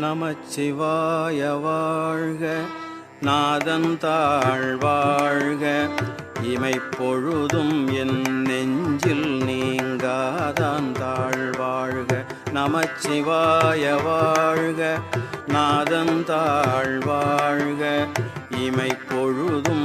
நமச்சிவாய வாழ்க. நாதந்தாள் வாழ்க. இமைப்பொழுதும் என் நெஞ்சில் நீங்காதாந்தாழ் வாழ்க. நமச்சிவாய வாழ்க. நாதந்தாள் வாழ்க. இமைப்பொழுதும்